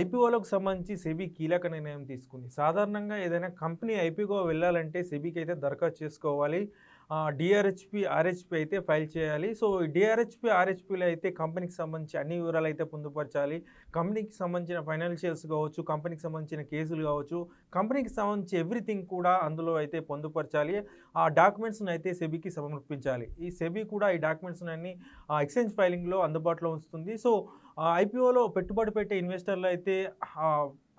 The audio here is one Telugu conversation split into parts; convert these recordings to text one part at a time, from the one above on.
ఐపీఓలకు సంబంధించి సెబీ కీలక నిర్ణయం తీసుకుంది. సాధారణంగా ఏదైనా కంపెనీ ఐపీఓ వెళ్ళాలంటే సెబీకి అయితే దరఖాస్తు చేసుకోవాలి. డిఆర్హెచ్పి ఆర్హెచ్పి అయితే ఫైల్ చేయాలి. సో డిఆర్హెచ్పి ఆర్హెచ్పిలో అయితే కంపెనీకి సంబంధించి అన్ని వివరాలు అయితే పొందుపరచాలి. కంపెనీకి సంబంధించిన ఫైనాన్షియల్స్ కావచ్చు కంపెనీకి సంబంధించిన కేసులు కావచ్చు కంపెనీకి సంబంధించి ఎవ్రీథింగ్ కూడా అందులో అయితే పొందుపరచాలి. ఆ డాక్యుమెంట్స్ని అయితే సెబీకి సమర్పించాలి. ఈ సెబీ కూడా ఈ డాక్యుమెంట్స్ని అన్ని ఎక్స్చేంజ్ ఫైలింగ్లో అందుబాటులో ఉంచుతుంది. సో ఐపీఓలో పెట్టుబడి పెట్టే ఇన్వెస్టర్లు అయితే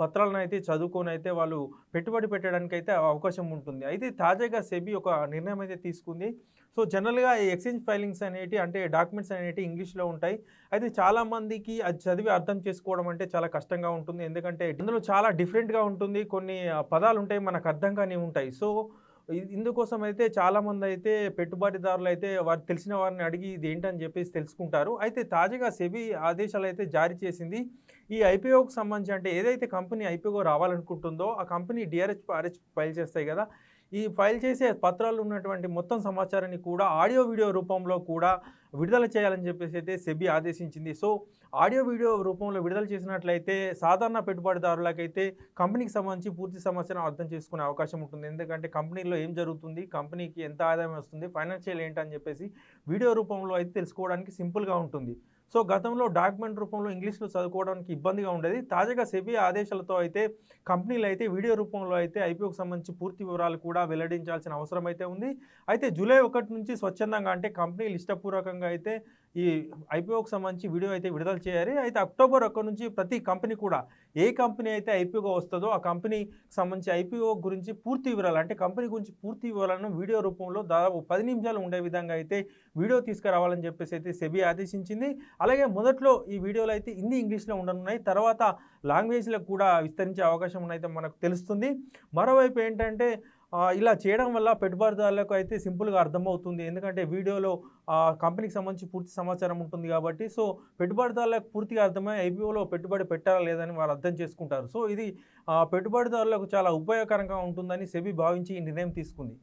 పత్రాలను అయితే చదువుకొని అయితే వాళ్ళు పెట్టుబడి పెట్టడానికి అయితే అవకాశం ఉంటుంది. అయితే తాజాగా సెబీ ఒక నిర్ణయం అయితే తీసుకుంది. సో జనరల్గా ఈ ఎక్స్చేంజ్ ఫైలింగ్స్ అనేటి అంటే డాక్యుమెంట్స్ అనేవి ఇంగ్లీష్లో ఉంటాయి. అయితే చాలామందికి అది చదివి అర్థం చేసుకోవడం అంటే చాలా కష్టంగా ఉంటుంది. ఎందుకంటే ఇందులో చాలా డిఫరెంట్గా ఉంటుంది. కొన్ని పదాలు ఉంటాయి మనకు అర్థం కానీ ఉంటాయి. సో ఇందుకోసం అయితే చాలామంది అయితే పెట్టుబడిదారులు అయితే వారు తెలిసిన వారిని అడిగి ఇది ఏంటని చెప్పేసి తెలుసుకుంటారు. అయితే తాజాగా సెబీ ఆదేశాలు అయితే జారీ చేసింది. ఈ ఐపీఓకి సంబంధించి అంటే ఏదైతే కంపెనీ ఐపీఓ రావాలనుకుంటుందో ఆ కంపెనీ డిఆర్హెచ్ ఆర్హెచ్ ఫైల్ చేస్తాయి కదా ఈ ఫైల్ చేసే పత్రాలు ఉన్నటువంటి మొత్తం సమాచారాన్ని కూడా ఆడియో వీడియో రూపంలో కూడా విడుదల చేయాలని చెప్పేసి అయితే సెబీ ఆదేశించింది. సో ఆడియో వీడియో రూపంలో విడుదల చేసినట్లయితే సాధారణ పెట్టుబడిదారులకైతే కంపెనీకి సంబంధించి పూర్తి సమాచారం అర్థం చేసుకునే అవకాశం ఉంటుంది. ఎందుకంటే కంపెనీలో ఏం జరుగుతుంది? కంపెనీకి ఎంత ఆదాయం వస్తుంది? ఫైనాన్షియల్ ఏంటని చెప్పేసి వీడియో రూపంలో అయితే తెలుసుకోవడానికి సింపుల్గా ఉంటుంది. సో గతంలో డాక్యుమెంట్ రూపంలో ఇంగ్లీష్లో చదువుకోవడానికి ఇబ్బందిగా ఉండేది. తాజాగా సెబీ ఆదేశాలతో అయితే కంపెనీలు అయితే వీడియో రూపంలో అయితే ఐపీఓకి సంబంధించి పూర్తి వివరాలు కూడా వెల్లడించాల్సిన అవసరం అయితే ఉంది. అయితే జూలై ఒకటి నుంచి స్వచ్ఛందంగా అంటే కంపెనీలు ఇష్టపూర్వకంగా అయితే ఈ ఐపీఓకి సంబంధించి వీడియో అయితే విడుదల చేయాలి. అయితే అక్టోబర్ ఒక్క నుంచి ప్రతి కంపెనీ కూడా ఏ కంపెనీ అయితే ఐపీఓగా వస్తుందో ఆ కంపెనీకి సంబంధించి ఐపీఓ గురించి పూర్తి వివరాలు అంటే కంపెనీ గురించి పూర్తి వివరాలను వీడియో రూపంలో దాదాపు పది నిమిషాలు ఉండే విధంగా అయితే వీడియో తీసుకురావాలని చెప్పేసి అయితే సెబీ ఆదేశించింది. అలాగే మొదట్లో ఈ వీడియోలు అయితే హిందీ ఇంగ్లీష్లో ఉండనున్నాయి. తర్వాత లాంగ్వేజ్లకు కూడా విస్తరించే అవకాశం ఉన్నైతే మనకు తెలుస్తుంది. మరోవైపు ఏంటంటే ఇలా చేయడం వల్ల పెట్టుబడిదారులకు అయితే సింపుల్గా అర్థమవుతుంది. ఎందుకంటే వీడియోలో కంపెనీకి సంబంధించి పూర్తి సమాచారం ఉంటుంది కాబట్టి సో పెట్టుబడిదారులకు పూర్తిగా అర్థమై ఐపీఓలో పెట్టుబడి పెట్టాలా లేదని వారు అర్థం చేసుకుంటారు. సో ఇది పెట్టుబడిదారులకు చాలా ఉపయోగకరంగా ఉంటుందని సెబీ భావించి ఈ నిర్ణయం తీసుకుంది.